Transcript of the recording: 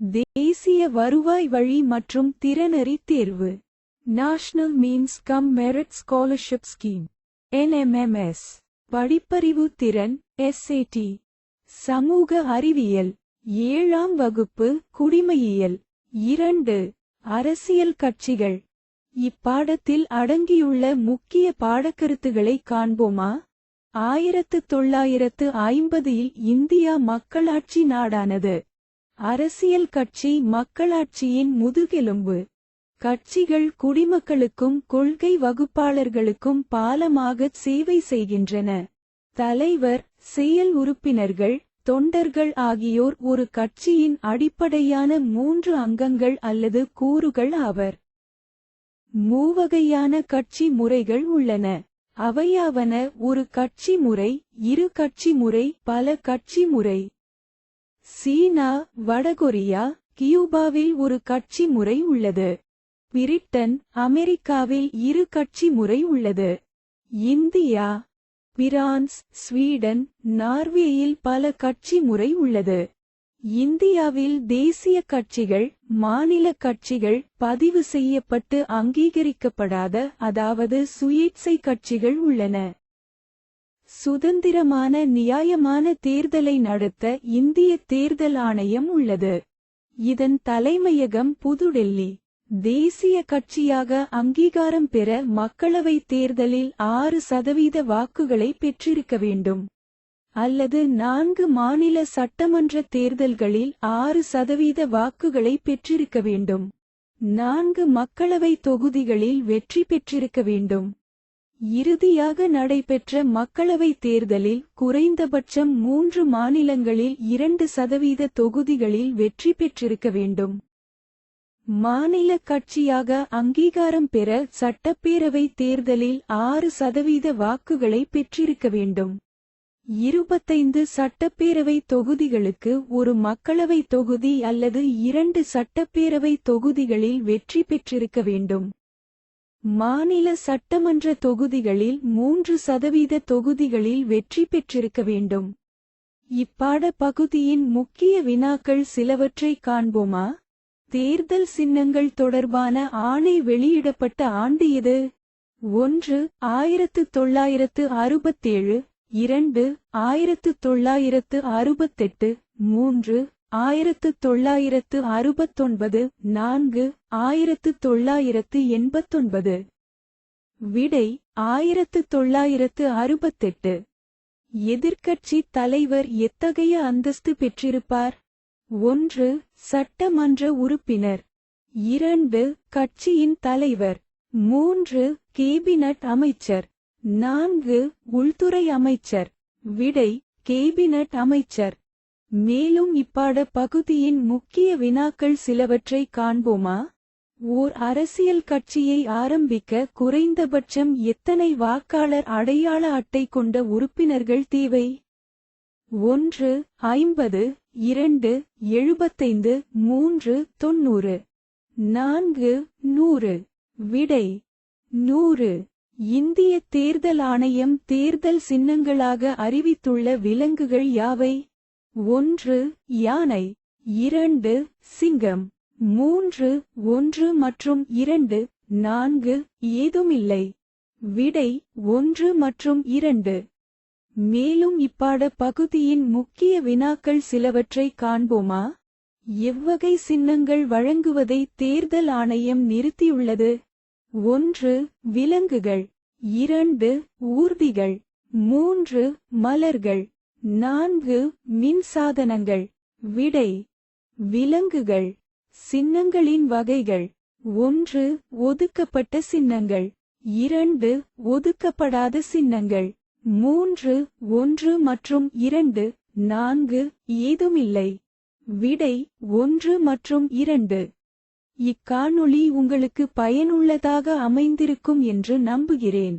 தேசிய வருவாய் வழி மற்றும் திறனறி தேர்வு. National means cum merit scholarship scheme NMMS படிப்பறிவு திறன் எஸ்ஏடி சமூக அறிவியல். ஏழாம் வகுப்பு குடிமையியல். இரண்டு. அரசியல் கட்சிகள். இப்பாடத்தில் அடங்கியுள்ள முக்கிய பாடக்கருத்துகளை காண்போமா? ஆயிரத்து தொள்ளாயிரத்து ஐம்பதில் இந்தியா மக்களாட்சி நாடானது. அரசியல் கட்சி மக்களாட்சியின் முதுகெலும்பு. கட்சிகள் குடிமக்களுக்கும் கொள்கை வகுப்பாளர்களுக்கும் பாலமாகச் சேவை செய்கின்றன. தலைவர் செயல் உறுப்பினர்கள் தொண்டர்கள் ஆகியோர் ஒரு கட்சியின் அடிப்படையான மூன்று அங்கங்கள் அல்லது கூறுகள் ஆவர். மூவகையான கட்சி முறைகள் உள்ளன. அவையாவன ஒரு கட்சி முறை இரு கட்சி முறை பல கட்சி முறை. சீனா வடகொரியா கியூபாவில் ஒரு கட்சி முறை உள்ளது. பிரிட்டன் அமெரிக்காவில் இரு கட்சி முறை உள்ளது. இந்தியா பிரான்ஸ் ஸ்வீடன் நார்வேயில் பல கட்சி முறை உள்ளது. இந்தியாவில் தேசிய கட்சிகள் மாநில கட்சிகள் பதிவு செய்யப்பட்டு அங்கீகரிக்கப்படாத அதாவது சுயேட்சை கட்சிகள் உள்ளன. சுதந்திரமான நியாயமான தேர்தலை நடத்த இந்திய தேர்தல் ஆணையம் உள்ளது. இதன் தலைமையகம் புதுடெல்லி. தேசிய கட்சியாக அங்கீகாரம் பெற மக்களவைத் தேர்தலில் ஆறு சதவீத வாக்குகளை பெற்றிருக்க வேண்டும். அல்லது நான்கு மாநில சட்டமன்ற தேர்தல்களில் ஆறு சதவீத வாக்குகளை பெற்றிருக்க வேண்டும். நான்கு மக்களவை தொகுதிகளில் வெற்றி பெற்றிருக்க வேண்டும். இறுதியாக நடைபெற்ற மக்களவைத் தேர்தலில் குறைந்தபட்சம் மூன்று மாநிலங்களில் இரண்டு சதவீத தொகுதிகளில் வெற்றி பெற்றிருக்க வேண்டும். மாநில கட்சியாக அங்கீகாரம் பெற சட்டப்பேரவை தேர்தலில் ஆறு சதவீத வாக்குகளை பெற்றிருக்க வேண்டும். இருபத்தைந்து சட்டப்பேரவை தொகுதிகளுக்கு ஒரு மக்களவை தொகுதி அல்லது இரண்டு சட்டப்பேரவை தொகுதிகளில் வெற்றி பெற்றிருக்க வேண்டும். மாநில சட்டமன்ற தொகுதிகளில் மூன்று சதவீத தொகுதிகளில் வெற்றி பெற்றிருக்க வேண்டும். இப்பாட பகுதியின் முக்கிய வினாக்கள் சிலவற்றை காண்போமா? தேர்தல் சின்னங்கள் தொடர்பான ஆணை வெளியிடப்பட்ட ஆண்டு எது ஒன்று ஆயிரத்து தொள்ளாயிரத்து அறுபத்தேழு இரண்டு ஆயிரத்து தொள்ளாயிரத்து அறுபத்தெட்டு மூன்று ஆயிரத்து தொள்ளாயிரத்து அறுபத்தொன்பது நான்கு ஆயிரத்து தொள்ளாயிரத்து எண்பத்தொன்பது. விடை ஆயிரத்து தொள்ளாயிரத்து அறுபத்தெட்டு. எதிர்க்கட்சி தலைவர் எத்தகைய அந்தஸ்து பெற்றிருப்பார்? ஒன்று சட்டமன்ற உறுப்பினர். இரண்டு கட்சியின் தலைவர். மூன்று கேபினட் அமைச்சர். நான்கு உள்துறை அமைச்சர். விடை கேபினட் அமைச்சர். மேலும் இப்பாட பகுதியின் முக்கிய வினாக்கள் சிலவற்றை காண்போமா? ஓர் அரசியல் கட்சியை ஆரம்பிக்க குறைந்தபட்சம் எத்தனை வாக்காளர் அடையாள அட்டை கொண்ட உறுப்பினர்கள் தேவை? ஒன்று ஐம்பது இரண்டு எழுபத்தைந்து மூன்று தொன்னூறு நான்கு நூறு. விடை நூறு. இந்திய தேர்தல் ஆணையம் தேர்தல் சின்னங்களாக அறிவித்துள்ள விலங்குகள் யாவை? ஒன்று யானை இரண்டு சிங்கம் மூன்று ஒன்று மற்றும் இரண்டு நான்கு ஏதுமில்லை. விடை ஒன்று மற்றும் இரண்டு. மேலும் இப்பாட பகுதியின் முக்கிய வினாக்கள் சிலவற்றை காண்போமா? எவ்வகை சின்னங்கள் வழங்குவதை தேர்தல் ஆணையம் நிறுத்தியுள்ளது. ஒன்று விலங்குகள். இரண்டு ஊர்திகள். மூன்று மலர்கள். நான்கு மின்சாதனங்கள் விடை விலங்குகள் சின்னங்களின் வகைகள் ஒன்று ஒதுக்கப்பட்ட சின்னங்கள் இரண்டு ஒதுக்கப்படாத சின்னங்கள் மூன்று ஒன்று மற்றும் இரண்டு நான்கு ஏதுமில்லை விடை ஒன்று மற்றும் இரண்டு. இக்காணொளி உங்களுக்கு பயனுள்ளதாக அமைந்திருக்கும் என்று நம்புகிறேன்.